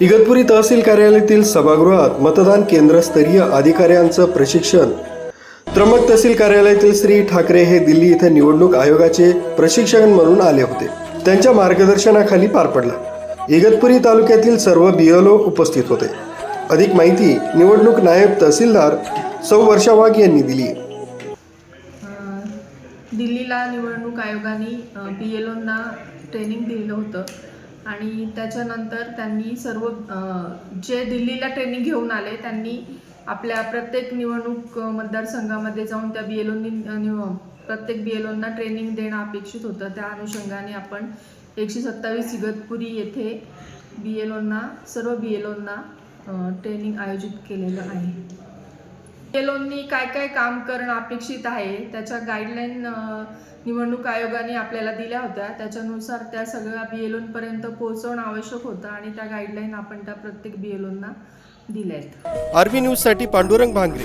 इगतपुरी तहसील कार्यालयातील सभागृहात मतदान केंद्रस्तरीय अधिकाऱ्यांचं प्रशिक्षण. त्र्यंबक तहसील कार्यालयातील श्री ठाकरे हे दिल्ली इथे निवडणूक आयोगाचे प्रशिक्षण म्हणून आले होते. त्यांच्या मार्गदर्शनाखाली पार पडला. इगतपुरी तालुक्यातील सर्व बीएलओ उपस्थित होते. अधिक माहिती निवडणूक नायब तहसीलदार सौ वर्षा वाघ यांनी दिली. दिल्लीला निवडणूक आयोगाने बी एल ट्रेनिंग दिलं होतं. आणि त्याच्यानंतर त्यांनी सर्व जे दिल्लीला ट्रेनिंग घेऊन आले त्यांनी आपल्या प्रत्येक निवडणूक मतदारसंघामध्ये जाऊन त्या बी एल निव प्रत्येक बी एल ओंना ट्रेनिंग देणं अपेक्षित होतं. त्या अनुषंगाने आपण एकशे सत्तावीस इगतपुरी येथे बी एल ओंना सर्व बी एल ओंना ट्रेनिंग आयोजित केलेलं आहे. एलोननी काय काय काम करणं अपेक्षित आहे त्याच्या गाईडलाईन निवडणूक आयोगाने आपल्याला दिल्या होत्या. त्याच्यानुसार त्या सगळ्या बी एलोनपर्यंत पोहोचवणं आवश्यक होतं आणि त्या गाईडलाईन आपण त्या प्रत्येक बी एलोनना दिल्या आहेत. आरबी न्यूजसाठी पांडुरंग भांगरे.